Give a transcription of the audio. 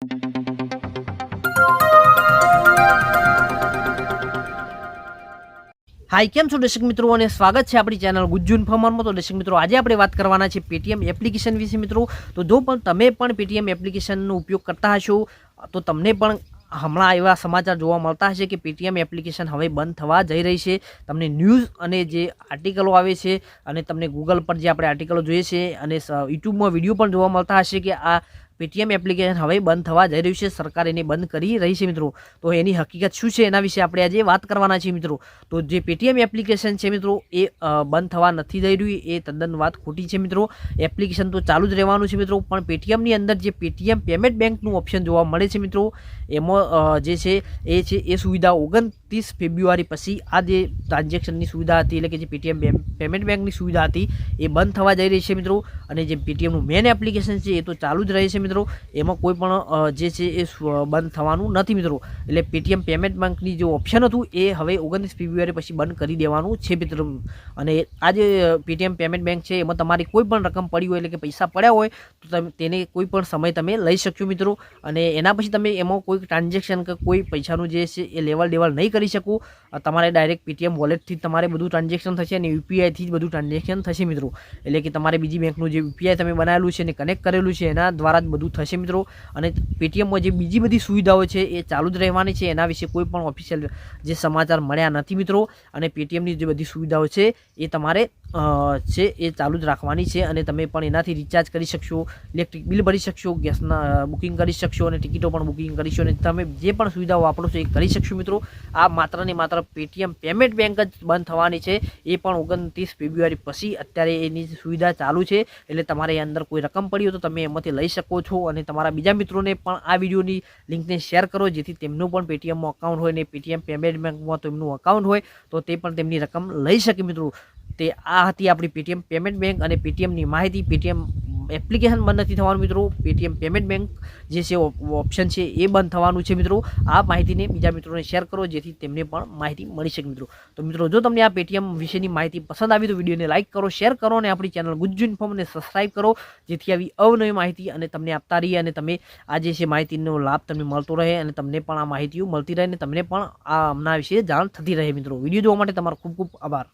High કેમ છો દર્શક મિત્રો? અને સ્વાગત છે આપણી ચેનલ ગુજ્જુ ઇન્ફોર્મરમાં તો દર્શક મિત્રો, આજે આપણે વાત કરવાના છે પેટીએમ એપ્લિકેશન વિશે મિત્રો. તો જો પણ તમે પણ પેટીએમ એપ્લિકેશનનો ઉપયોગ કરતા હશો, તો તમને પણ હમણાં એવા સમાચાર જોવા મળતા હશે કે પેટીએમ એપ્લિકેશન હવે બંધ થવા જઈ રહી છે. તમને ન્યૂઝ અને જે આર્ટિકલો આવે છે અને તમને ગૂગલ પર જે આપણે આર્ટિકલો જોઈએ છે અને યુટ્યુબમાં વીડિયો પણ જોવા મળતા હશે કે આ પેટીએમ એપ્લિકેશન હવે બંધ થવા જઈ રહ્યું છે. સરકાર એને બંધ કરી રહી છે મિત્રો. તો એની હકીકત શું છે એના વિશે આપણે આજે વાત કરવાના છીએ મિત્રો. તો જે પેટીએમ એપ્લિકેશન છે મિત્રો, એ બંધ થવા નથી જઈ રહ્યું. એ તદ્દન વાત ખોટી છે મિત્રો. એપ્લિકેશન તો ચાલુ જ રહેવાનું છે મિત્રો. પણ પેટીએમની અંદર જે પેટીએમ પેમેન્ટ બેંકનું ઓપ્શન જોવા મળે છે મિત્રો, એમાં જે છે, એ છે, એ સુવિધા ઓગણત્રીસ ફેબ્રુઆરી પછી આ જે ટ્રાન્ઝેક્શનની સુવિધા હતી એટલે કે જે પેટીએમ પેમેન્ટ બેંકની સુવિધા હતી, એ બંધ થવા જઈ રહી છે મિત્રો. અને જે પેટીએમનું મેન એપ્લિકેશન છે એ તો ચાલુ જ રહે છે મિત્રો. એમાં કોઈ પણ જે છે એ બંધ થવાનું નથી મિત્રો. એટલે પેટીએમ પેમેન્ટ બેંકની જે ઓપ્શન હતું એ હવે ઓગણત્રીસ ફેબ્રુઆરી પછી બંધ કરી દેવાનું છે મિત્રો. અને આ જે પેટીએમ પેમેન્ટ બેંક છે, એમાં તમારી કોઈ પણ રકમ પડી હોય, એટલે કે પૈસા પડ્યા હોય, તો તમે, તેને કોઈ પણ સમય તમે લઈ શકશો મિત્રો. અને એના પછી તમે એમાં કોઈ ટ્રાન્ઝેક્શન કે કોઈ પૈસાનું જે છે એ લેવલ દેવલ નહીં કરી શકો. તમારે ડાયરેક્ટ પેટીએમ વોલેટથી તમારે બધું ટ્રાન્ઝેક્શન થશે અને યુપીઆઈથી જ બધું ટ્રાન્ઝેક્શન થશે મિત્રો. એટલે કે તમારે બીજી બેંકનું જે યુપીઆઈ તમે બનાવેલું છે અને કનેક્ટ કરેલું છે, એના દ્વારા જ બધું થશે મિત્રો. અને પેટીએમમાં જે બીજી બધી સુવિધાઓ છે એ ચાલુ જ રહેવાની છે. એના વિશે કોઈ પણ ઓફિશિયલ જે સમાચાર મળ્યા નથી મિત્રો. અને પેટીએમની જે બધી સુવિધાઓ છે એ તમારે છે એ ચાલુ જ રાખવાની છે અને તમે પણ એનાથી રિચાર્જ કરી શકશો ઇલેક્ટ્રિક બિલ ભરી શકશો, ગેસના બુકિંગ કરી શકશો અને ટિકિટો પણ બુકિંગ કરી શકશો અને તમે જે પણ સુવિધાઓ વાપરો છો એ કરી શકશો મિત્રો. આ માત્ર ને માત્ર પેટીએમ પેમેન્ટ બેંક જ બંધ થવાની છે. એ પણ ઓગણત્રીસ ફેબ્રુઆરી પછી અત્યારે એની સુવિધા ચાલુ છે. એટલે તમારે એ અંદર કોઈ રકમ પડી હોય તો તમે એમાંથી લઈ શકો છો અને તમારા બીજા મિત્રોને પણ આ વિડીયોની લિંકને શેર કરો જેથી તેમનું પણ પેટીએમમાં અકાઉન્ટ હોય ને પેટીએમ પેમેન્ટ બેંકમાં તો એમનું અકાઉન્ટ હોય તો તે પણ તેમની રકમ લઈ શકે મિત્રો. તે આ હતી આપણી પેટીએમ પેમેન્ટ બેંક અને પેટીએમની માહિતી. પેટીએમ એપ્લિકેશન બંધ નથી થવાનું મિત્રો. પેટીએમ પેમેન્ટ બેંક જે છે ઓપ્શન છે, એ બંધ થવાનું છે મિત્રો. આ માહિતીને બીજા મિત્રોને શેર કરો જેથી તેમને પણ માહિતી મળી શકે મિત્રો. તો મિત્રો, જો તમને આ પેટીએમ વિશેની માહિતી પસંદ આવી તો વિડીયોને લાઇક કરો શેર કરો અને આપણી ચેનલ ગુજ્જુ ઇન્ફોર્મને સબસ્ક્રાઇબ કરો. જેથી આવી અવનવી માહિતી અને તમને આપતા રહીએ અને તમે આ જે છે માહિતીનો લાભ તમને મળતો રહે અને તમને પણ આ માહિતીઓ મળતી રહે અને તમને પણ આ હમણાં વિશે જાણ થતી રહે મિત્રો. વીડિયો જોવા માટે તમારો ખૂબ ખૂબ આભાર.